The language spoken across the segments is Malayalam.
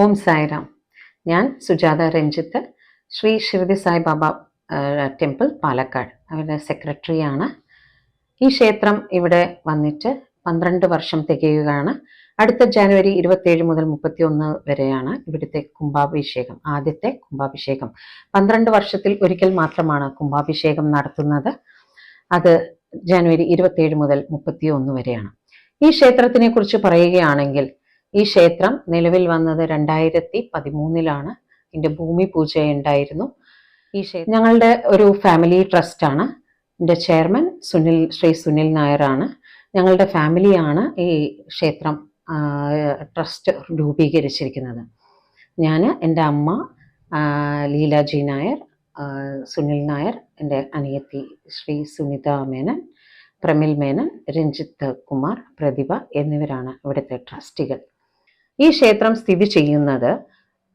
ഓം സായിറാം. ഞാൻ സുജാത രഞ്ജിത്ത് ശ്രീ ശിവതി സായിബാബ ടെമ്പിൾ പാലക്കാട്. അവരുടെ സെക്രട്ടറിയാണ്. ഈ ക്ഷേത്രം ഇവിടെ വന്നിട്ട് പന്ത്രണ്ട് വർഷം തികയുകയാണ്. അടുത്ത ജനുവരി ഇരുപത്തേഴ് മുതൽ മുപ്പത്തി ഒന്ന് വരെയാണ് ഇവിടുത്തെ കുംഭാഭിഷേകം ആദ്യത്തെ കുംഭാഭിഷേകം. പന്ത്രണ്ട് വർഷത്തിൽ ഒരിക്കൽ മാത്രമാണ് കുംഭാഭിഷേകം നടത്തുന്നത്. അത് ജനുവരി ഇരുപത്തേഴ് മുതൽ മുപ്പത്തി ഒന്ന് വരെയാണ്. ഈ ക്ഷേത്രത്തിനെ കുറിച്ച് പറയുകയാണെങ്കിൽ ഈ ക്ഷേത്രം നിലവിൽ വന്നത് രണ്ടായിരത്തി പതിമൂന്നിലാണ് എന്റെ ഭൂമി പൂജ ഉണ്ടായിരുന്നു ഈ ക്ഷേത്രം ഞങ്ങളുടെ ഒരു ഫാമിലി ട്രസ്റ്റാണ് എന്റെ ചെയർമാൻ സുനിൽ ശ്രീ സുനിൽ നായരാണ്. ഞങ്ങളുടെ ഫാമിലിയാണ് ഈ ക്ഷേത്രം ട്രസ്റ്റ് രൂപീകരിച്ചിരിക്കുന്നത്. ഞാൻ എന്റെ അമ്മ ലീലാജി നായർ സുനിൽ നായർ എന്റെ അനിയത്തി ശ്രീ സുനിത മേനൻ പ്രമിൽ മേനൻ രഞ്ജിത്ത് കുമാർ പ്രതിഭ എന്നിവരാണ് ഇവിടുത്തെ ട്രസ്റ്റികൾ ഈ ക്ഷേത്രം സ്ഥിതി ചെയ്യുന്നത്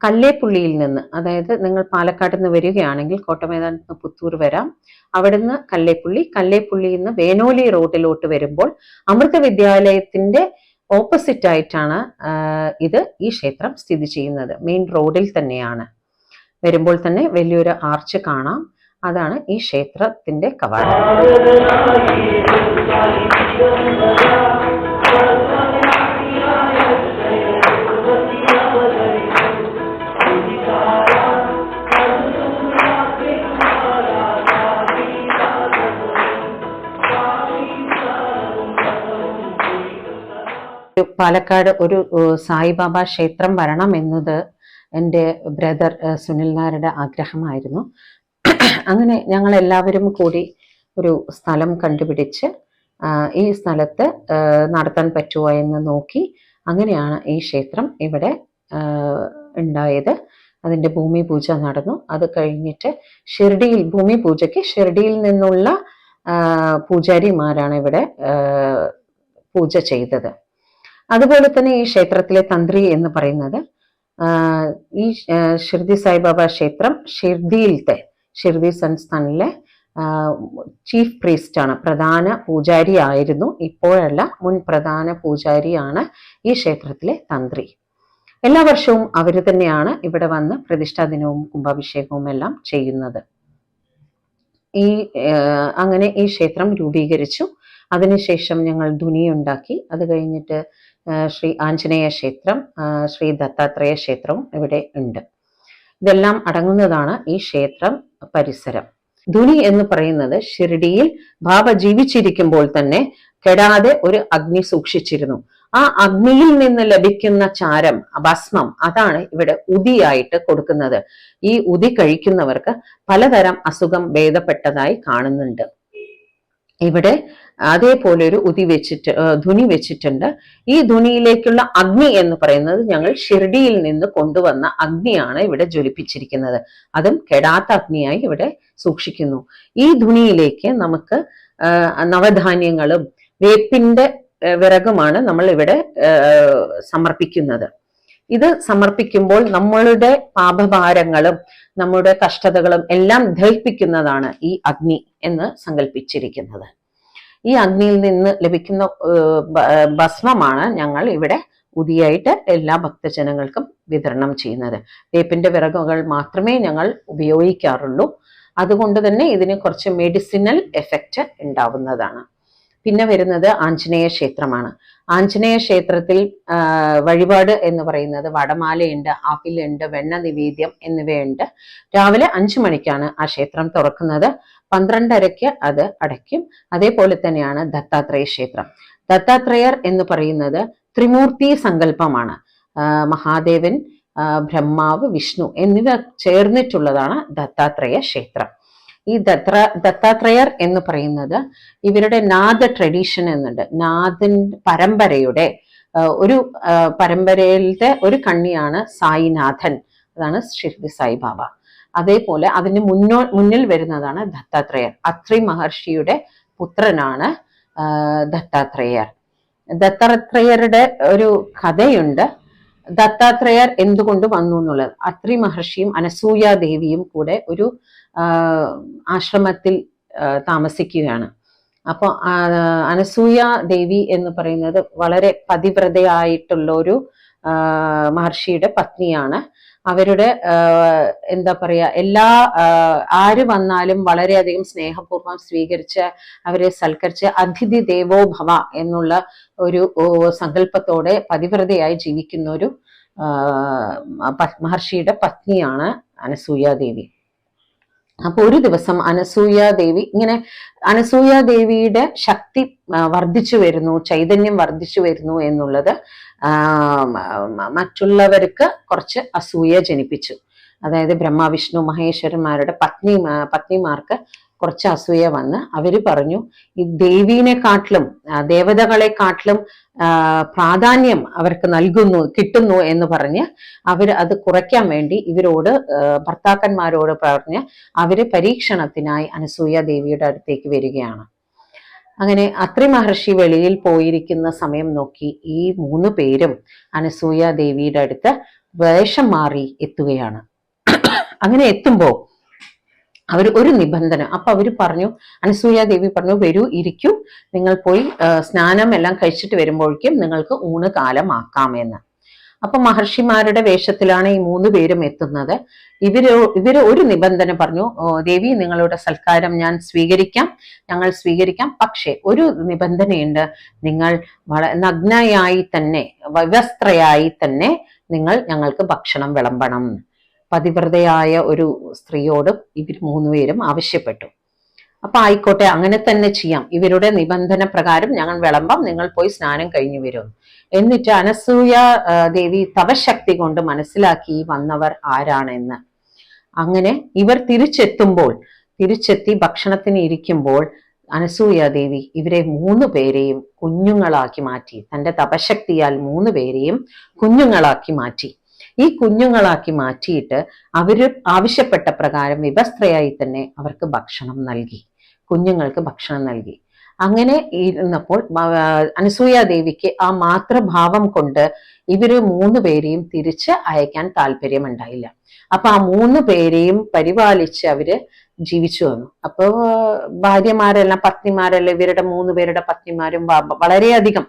കല്ലേപ്പുള്ളിയിൽ നിന്ന് അതായത് നിങ്ങൾ പാലക്കാട് നിന്ന് വരികയാണെങ്കിൽ കോട്ടമൈതാനത്ത് നിന്ന് പുത്തൂർ വരാം. അവിടുന്ന് കല്ലേപ്പുള്ളി കല്ലേപ്പുള്ളിയിൽ നിന്ന് വേനോലി റോഡിലോട്ട് വരുമ്പോൾ അമൃത വിദ്യാലയത്തിന്റെ ഓപ്പോസിറ്റ് ആയിട്ടാണ് ഇത് ഈ ക്ഷേത്രം സ്ഥിതി ചെയ്യുന്നത്. മെയിൻ റോഡിൽ തന്നെയാണ്. വരുമ്പോൾ തന്നെ വലിയൊരു ആർച്ച് കാണാം. അതാണ് ഈ ക്ഷേത്രത്തിന്റെ കവാടം. പാലക്കാട് ഒരു സായിബാബ ക്ഷേത്രം വരണം എന്നത് എന്റെ ബ്രദർ സുനിൽ നായരുടെ ആഗ്രഹമായിരുന്നു. അങ്ങനെ ഞങ്ങൾ എല്ലാവരും കൂടി ഒരു സ്ഥലം കണ്ടുപിടിച്ച് ഈ സ്ഥലത്ത് നടത്താൻ പറ്റുമോ എന്ന് നോക്കി അങ്ങനെയാണ് ഈ ക്ഷേത്രം ഇവിടെ ഉണ്ടായത്. അതിന്റെ ഭൂമി പൂജ നടന്നു. അത് കഴിഞ്ഞിട്ട് ഷിർഡിയിൽ ഭൂമി പൂജയ്ക്ക് ഷിർഡിയിൽ നിന്നുള്ള പൂജാരിമാരാണ് ഇവിടെ പൂജ ചെയ്തത്. അതുപോലെ തന്നെ ഈ ക്ഷേത്രത്തിലെ തന്ത്രി എന്ന് പറയുന്നത് ഈ ഷിർദി സായിബാബ ക്ഷേത്രം ഷിർദിയിലത്തെ ഷിർദി സംസ്ഥാനിലെ ചീഫ് പ്രീസ്റ്റ് ആണ് പ്രധാന പൂജാരി ആയിരുന്നു. ഇപ്പോഴല്ല മുൻ പ്രധാന പൂജാരിയാണ് ഈ ക്ഷേത്രത്തിലെ തന്ത്രി. എല്ലാ വർഷവും അവർ തന്നെയാണ് ഇവിടെ വന്ന് പ്രതിഷ്ഠാ ദിനവും കുംഭാഭിഷേകവും എല്ലാം ചെയ്യുന്നത്. ഈ അങ്ങനെ ഈ ക്ഷേത്രം രൂപീകരിച്ചു. അതിനുശേഷം ഞങ്ങൾ ധുനിയുണ്ടാക്കി. അത് കഴിഞ്ഞിട്ട് ശ്രീ ആഞ്ജനേയ ക്ഷേത്രം ശ്രീ ദത്താത്രേയ ക്ഷേത്രവും ഇവിടെ ഉണ്ട്. ഇതെല്ലാം അടങ്ങുന്നതാണ് ഈ ക്ഷേത്രം പരിസരം. ധുനി എന്ന് പറയുന്നത് ഷിർഡിയിൽ ബാബ ജീവിച്ചിരിക്കുമ്പോൾ തന്നെ കെടാതെ ഒരു അഗ്നി സൂക്ഷിച്ചിരുന്നു. ആ അഗ്നിയിൽ നിന്ന് ലഭിക്കുന്ന ചാരം ഭസ്മം അതാണ് ഇവിടെ ഉദിയായിട്ട് കൊടുക്കുന്നത്. ഈ ഉദി കഴിക്കുന്നവർക്ക് പലതരം അസുഖം ഭേദപ്പെട്ടതായി കാണുന്നുണ്ട്. ഇവിടെ അതേപോലെ ഒരു ഉതി വെച്ചിട്ട് ധുനി വെച്ചിട്ടുണ്ട്. ഈ ധുനിയിലേക്കുള്ള അഗ്നി എന്ന് പറയുന്നത് ഞങ്ങൾ ഷിർഡിയിൽ നിന്ന് കൊണ്ടുവന്ന അഗ്നിയാണ് ഇവിടെ ജ്വലിപ്പിച്ചിരിക്കുന്നത്. അതും കെടാത്ത അഗ്നിയായി ഇവിടെ സൂക്ഷിക്കുന്നു. ഈ ധുനിയിലേക്ക് നമുക്ക് നവധാന്യങ്ങളും വേപ്പിന്റെ വിറകുമാണ് നമ്മൾ ഇവിടെ സമർപ്പിക്കുന്നത്. ഇത് സമർപ്പിക്കുമ്പോൾ നമ്മളുടെ പാപഭാരങ്ങളും നമ്മുടെ കഷ്ടതകളും എല്ലാം ദഹിപ്പിക്കുന്നതാണ് ഈ അഗ്നി എന്ന് സങ്കല്പിച്ചിരിക്കുന്നത് ഈ അഗ്നിയിൽ നിന്ന് ലഭിക്കുന്ന ഭസ്മമാണ് ഞങ്ങൾ ഇവിടെ പുതിയായിട്ട് എല്ലാ ഭക്തജനങ്ങൾക്കും വിതരണം ചെയ്യുന്നത്. വേപ്പിന്റെ വിറകുകൾ മാത്രമേ ഞങ്ങൾ ഉപയോഗിക്കാറുള്ളൂ. അതുകൊണ്ട് തന്നെ ഇതിന് കുറച്ച് മെഡിസിനൽ എഫക്റ്റ് ഉണ്ടാവുന്നതാണ്. പിന്നെ വരുന്നത് ആഞ്ജനേയ ക്ഷേത്രമാണ്. ആഞ്ജനേയ ക്ഷേത്രത്തിൽ വഴിപാട് എന്ന് പറയുന്നത് വടമാലയുണ്ട് അഫിലുണ്ട് വെണ്ണ നിവേദ്യം എന്നിവയുണ്ട്. രാവിലെ അഞ്ചു മണിക്കാണ് ആ ക്ഷേത്രം തുറക്കുന്നത്. പന്ത്രണ്ടരയ്ക്ക് അത് അടയ്ക്കും. അതേപോലെ തന്നെയാണ് ദത്താത്രേയ ക്ഷേത്രം. ദത്താത്രേയർ എന്ന് പറയുന്നത് ത്രിമൂർത്തി സങ്കല്പമാണ്. മഹാദേവൻ ബ്രഹ്മാവ് വിഷ്ണു എന്നിവ ചേർന്നിട്ടുള്ളതാണ് ദത്താത്രേയ ക്ഷേത്രം. ഈ ദത്ര ദത്താത്രേയർ എന്ന് പറയുന്നത് ഇവരുടെ നാദ ട്രഡീഷൻ എന്നുണ്ട്. നാദൻ പരമ്പരയുടെ ഒരു പരമ്പരയിലത്തെ ഒരു കണ്ണിയാണ് സായിനാഥൻ. അതാണ് ഷിർദി സായിബാബ അതേപോലെ അതിന് മുന്നോ മുന്നിൽ വരുന്നതാണ് ദത്താത്രേയർ. അത്രി മഹർഷിയുടെ പുത്രനാണ് ദത്താത്രേയർ. ദത്താത്രേയരുടെ ഒരു കഥയുണ്ട്. ദത്താത്രേയർ എന്തുകൊണ്ട് വന്നു എന്നുള്ളത്? അത്രി മഹർഷിയും അനസൂയ ദേവിയും കൂടെ ഒരു ആശ്രമത്തിൽ താമസിക്കുകയാണ്. അപ്പോൾ അനസൂയ ദേവി എന്ന് പറയുന്നത് വളരെ പതിവ്രതയായിട്ടുള്ള ഒരു മഹർഷിയുടെ പത്നിയാണ്. അവരുടെ എന്താ പറയുക എല്ലാ ആര് വന്നാലും വളരെയധികം സ്നേഹപൂർവം സ്വീകരിച്ച് അവരെ സൽക്കരിച്ച് അതിഥി ദേവോ ഭവ എന്നുള്ള ഒരു സങ്കല്പത്തോടെ പതിവ്രതയായി ജീവിക്കുന്ന ഒരു മഹർഷിയുടെ പത്നിയാണ് അനസൂയ ദേവി അപ്പൊ ഒരു ദിവസം അനസൂയ ദേവി ഇങ്ങനെ അനസൂയ ദേവിയുടെ ശക്തി വർദ്ധിച്ചു വരുന്നു ചൈതന്യം വർദ്ധിച്ചു വരുന്നു എന്നുള്ളത് മറ്റുള്ളവർക്ക് കുറച്ച് അസൂയ ജനിപ്പിച്ചു. അതായത് ബ്രഹ്മ വിഷ്ണു മഹേശ്വരന്മാരുടെ പത്നി പത്നിമാർക്ക് കുറച്ച് അസൂയ വന്ന് അവർ പറഞ്ഞു ഈ ദേവീനെക്കാട്ടിലും കാട്ടിലും ദേവതകളെക്കാട്ടിലും കാട്ടിലും പ്രാധാന്യം അവർക്ക് നൽകുന്നു കിട്ടുന്നു എന്ന് പറഞ്ഞ് അവർ അത് കുറയ്ക്കാൻ വേണ്ടി ഇവരോട് ഭർത്താക്കന്മാരോട് പറഞ്ഞ് അവർ പരീക്ഷണത്തിനായി അനസൂയ ദേവിയുടെ അടുത്തേക്ക് വരികയാണ്. അങ്ങനെ അത്രി മഹർഷി വെളിയിൽ പോയിരിക്കുന്ന സമയം നോക്കി ഈ മൂന്ന് പേരും അനസൂയ ദേവിയുടെ അടുത്ത് വേഷം മാറി എത്തുകയാണ്. അങ്ങനെ എത്തുമ്പോ അവർ ഒരു നിബന്ധന. അപ്പൊ അവർ പറഞ്ഞു അനസൂയ ദേവി പറഞ്ഞു വരൂ ഇരിക്കൂ. നിങ്ങൾ പോയി സ്നാനം എല്ലാം കഴിച്ചിട്ട് വരുമ്പോഴേക്കും നിങ്ങൾക്ക് ഊണ് കാലമാക്കാം എന്ന് അപ്പൊ മഹർഷിമാരുടെ വേഷത്തിലാണ് ഈ മൂന്ന് പേരും എത്തുന്നത്. ഇവർ ഇവർ ഒരു നിബന്ധന പറഞ്ഞു ദേവി നിങ്ങളുടെ സൽക്കാരം ഞാൻ സ്വീകരിക്കാം ഞങ്ങൾ സ്വീകരിക്കാം. പക്ഷേ ഒരു നിബന്ധനയുണ്ട്. നിങ്ങൾ നഗ്നയായി തന്നെ വ്യവസ്ത്രയായി തന്നെ നിങ്ങൾ ഞങ്ങൾക്ക് ഭക്ഷണം വിളമ്പണം. പതിവ്രതയായ ഒരു സ്ത്രീയോട് ഇവർ മൂന്നുപേരും ആവശ്യപ്പെട്ടു. അപ്പൊ ആയിക്കോട്ടെ അങ്ങനെ തന്നെ ചെയ്യാം. ഇവരുടെ നിബന്ധന പ്രകാരം ഞങ്ങൾ വിളമ്പാം നിങ്ങൾ പോയി സ്നാനം കഴിഞ്ഞു വരും. എന്നിട്ട് അനസൂയ ദേവി തപശക്തി കൊണ്ട് മനസ്സിലാക്കി വന്നവർ ആരാണെന്ന്. അങ്ങനെ ഇവർ തിരിച്ചെത്തുമ്പോൾ തിരിച്ചെത്തി ഭക്ഷണത്തിന് ഇരിക്കുമ്പോൾ അനസൂയ ദേവി ഇവരെ മൂന്ന് പേരെയും കുഞ്ഞുങ്ങളാക്കി മാറ്റി തന്റെ തപശക്തിയാൽ മൂന്ന് പേരെയും കുഞ്ഞുങ്ങളാക്കി മാറ്റി. ഈ കുഞ്ഞുങ്ങളാക്കി മാറ്റിയിട്ട് അവർ ആവശ്യപ്പെട്ട പ്രകാരം വിവസ്ത്രയായി തന്നെ അവർക്ക് ഭക്ഷണം നൽകി. കുഞ്ഞുങ്ങൾക്ക് ഭക്ഷണം നൽകി. അങ്ങനെ ഇരുന്നപ്പോൾ അനസൂയാദേവിക്ക് അനസൂയ ദേവിക്ക് ആ മാതൃഭാവം കൊണ്ട് ഇവർ മൂന്ന് പേരെയും തിരിച്ച് അയക്കാൻ താല്പര്യമുണ്ടായില്ല. അപ്പൊ ആ മൂന്ന് പേരെയും പരിപാലിച്ച് അവർ ജീവിച്ചു വന്നു. അപ്പോൾ ഭാര്യമാരെല്ലാം പത്നിമാരെല്ലാം ഇവരുടെ മൂന്ന് പേരുടെ പത്നിമാരും വളരെയധികം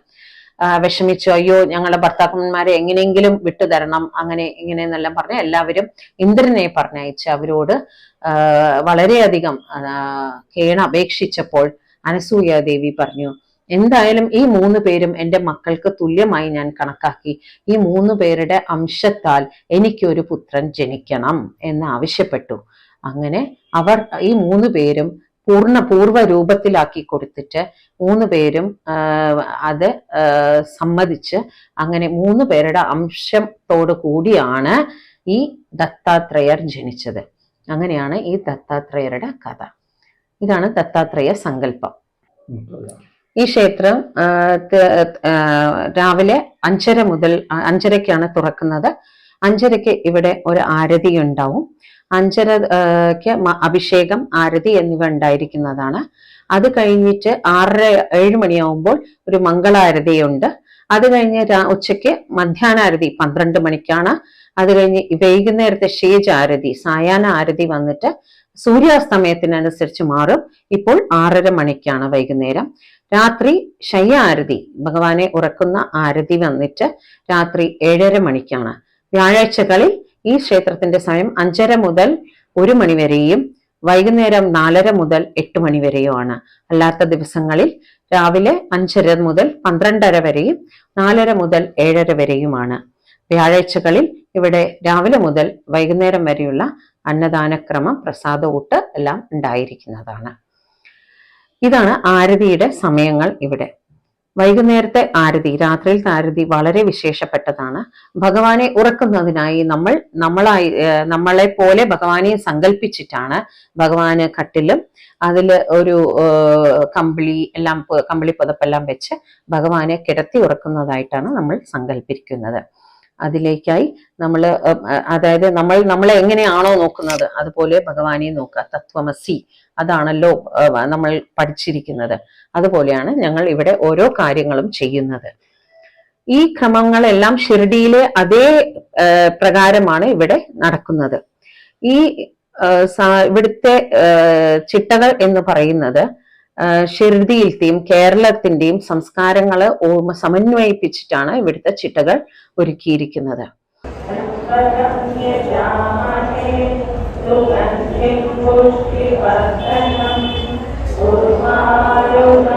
വിഷമിച്ചു അയ്യോ ഞങ്ങളുടെ ഭർത്താക്കന്മാരെ എങ്ങനെയെങ്കിലും വിട്ടുതരണം അങ്ങനെ ഇങ്ങനെയെന്നെല്ലാം പറഞ്ഞ് എല്ലാവരും ഇന്ദ്രനെ പറഞ്ഞയച്ച് അവരോട് വളരെയധികം കേണ അപേക്ഷിച്ചപ്പോൾ അനസൂയ ദേവി പറഞ്ഞു എന്തായാലും ഈ മൂന്ന് പേരും എന്റെ മക്കൾക്ക് തുല്യമായി ഞാൻ കണക്കാക്കി. ഈ മൂന്ന് പേരുടെ അംശത്താൽ എനിക്കൊരു പുത്രൻ ജനിക്കണം എന്ന് ആവശ്യപ്പെട്ടു. അങ്ങനെ അവർ ഈ മൂന്ന് പേരും പൂർണ പൂർവ രൂപത്തിലാക്കി കൊടുത്തിട്ട് മൂന്ന് പേരും അത് സമ്മതിച്ച് അങ്ങനെ മൂന്ന് പേരുടെ അംശത്തോടു കൂടിയാണ് ഈ ദത്താത്രേയർ ജനിച്ചത്. അങ്ങനെയാണ് ഈ ദത്താത്രേയരുടെ കഥ. ഇതാണ് ദത്താത്രേയ സങ്കല്പം. ഈ ക്ഷേത്രം രാവിലെ അഞ്ചര മുതൽ അഞ്ചരയ്ക്കാണ് തുറക്കുന്നത്. അഞ്ചരയ്ക്ക് ഇവിടെ ഒരു ആരതി ഉണ്ടാവും. അഞ്ചരയ്ക്ക് മ- അഭിഷേകം ആരതി എന്നിവ ഉണ്ടായിരിക്കുന്നതാണ്. അത് കഴിഞ്ഞിട്ട് ആറര ഏഴ് മണിയാവുമ്പോൾ ഒരു മംഗളാരതിയുണ്ട്. അത് കഴിഞ്ഞ് ഉച്ചയ്ക്ക് മധ്യാഹ്നാരതി പന്ത്രണ്ട് മണിക്കാണ്. അത് കഴിഞ്ഞ് വൈകുന്നേരത്തെ ഷേജ് ആരതി സായാഹ്ന ആരതി വന്നിട്ട് സൂര്യാസ്തമയത്തിനനുസരിച്ച് മാറും. ഇപ്പോൾ ആറര മണിക്കാണ് വൈകുന്നേരം. രാത്രി ശയ്യ ആരതി ഭഗവാനെ ഉറക്കുന്ന ആരതി വന്നിട്ട് രാത്രി ഏഴര മണിക്കാണ്. വ്യാഴാഴ്ചകളിൽ ഈ ക്ഷേത്രത്തിന്റെ സമയം അഞ്ചര മുതൽ ഒരു മണിവരെയും വൈകുന്നേരം നാലര മുതൽ എട്ട് മണിവരെയുമാണ് അല്ലാത്ത ദിവസങ്ങളിൽ രാവിലെ അഞ്ചര മുതൽ പന്ത്രണ്ടര വരെയും നാലര മുതൽ ഏഴര വരെയുമാണ്. വ്യാഴാഴ്ചകളിൽ ഇവിടെ രാവിലെ മുതൽ വൈകുന്നേരം വരെയുള്ള അന്നദാനക്രമം പ്രസാദ ഊട്ട് എല്ലാം ഉണ്ടായിരിക്കുന്നതാണ്. ഇതാണ് ആരതിയുടെ സമയങ്ങൾ ഇവിടെ. വൈകുന്നേരത്തെ ആരതി രാത്രിയിൽ ആരതി വളരെ വിശേഷപ്പെട്ടതാണ്. ഭഗവാനെ ഉറക്കുന്നതിനായി നമ്മൾ നമ്മളായി നമ്മളെ പോലെ ഭഗവാനെ സങ്കല്പിച്ചിട്ടാണ് ഭഗവാന് കട്ടിലും അതിൽ ഒരു കമ്പിളി എല്ലാം കമ്പിളി പുതപ്പെല്ലാം വെച്ച് ഭഗവാനെ കിടത്തി ഉറക്കുന്നതായിട്ടാണ് നമ്മൾ സങ്കല്പിക്കുന്നത്. അതിലേക്കായി നമ്മൾ അതായത് നമ്മൾ നമ്മളെ എങ്ങനെയാണോ നോക്കുന്നത് അതുപോലെ ഭഗവാനെ നോക്കുക. തത്വമസി. അതാണല്ലോ നമ്മൾ പഠിച്ചിരിക്കുന്നത്. അതുപോലെയാണ് ഞങ്ങൾ ഇവിടെ ഓരോ കാര്യങ്ങളും ചെയ്യുന്നത്. ഈ ക്രമങ്ങളെല്ലാം ഷിർഡിയിലെ അതേ പ്രകാരമാണ് ഇവിടെ നടക്കുന്നത്. ഈ ഇവിടുത്തെ ചിട്ടകൾ എന്ന് പറയുന്നത് ഷിർദിയിലത്തെയും കേരളത്തിന്റെയും സംസ്കാരങ്ങളെ സമന്വയിപ്പിച്ചിട്ടാണ് ഇവിടുത്തെ ചിട്ടകൾ ഒരുക്കിയിരിക്കുന്നത്. निर्घोष्टिवर्धनम् कुर्मायो न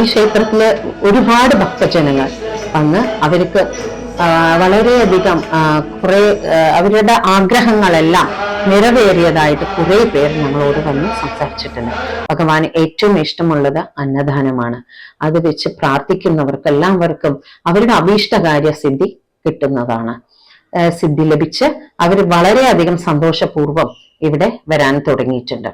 ഈ ക്ഷേത്രത്തിൽ ഒരുപാട് ഭക്തജനങ്ങൾ വന്ന് അവർക്ക് വളരെയധികം കുറെ അവരുടെ ആഗ്രഹങ്ങളെല്ലാം നിറവേറിയതായിട്ട് കുറെ പേർ നമ്മളോട് വന്ന് സംസാരിച്ചിട്ടുണ്ട്. ഭഗവാന് ഏറ്റവും ഇഷ്ടമുള്ളത് അന്നദാനമാണ്. അത് വെച്ച് പ്രാർത്ഥിക്കുന്നവർക്ക് എല്ലാവർക്കും അവരുടെ അഭീഷ്ടകാര്യ സിദ്ധി കിട്ടുന്നതാണ്. സിദ്ധി ലഭിച്ച് അവർ വളരെയധികം സന്തോഷപൂർവം ഇവിടെ വരാൻ തുടങ്ങിയിട്ടുണ്ട്.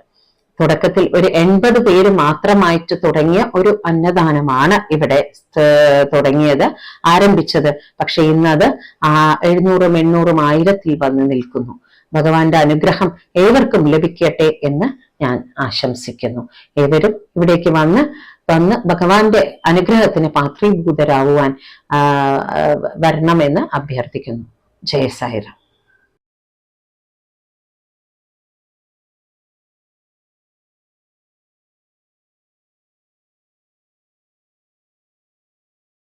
തുടക്കത്തിൽ ഒരു എൺപത് പേര് മാത്രമായിട്ട് തുടങ്ങിയ ഒരു അന്നദാനമാണ് ഇവിടെ തുടങ്ങിയത് ആരംഭിച്ചത്. പക്ഷെ ഇന്നത് ആ എഴുന്നൂറും എണ്ണൂറും ആയിരത്തിൽ വന്ന് നിൽക്കുന്നു. ഭഗവാന്റെ അനുഗ്രഹം ഏവർക്കും ലഭിക്കട്ടെ എന്ന് ഞാൻ ആശംസിക്കുന്നു. ഏവരും ഇവിടേക്ക് വന്ന് വന്ന് ഭഗവാന്റെ അനുഗ്രഹത്തിന് പാത്രീഭൂതരാകുവാൻ വരണമെന്ന് അഭ്യർത്ഥിക്കുന്നു. ജയ സായിറാം.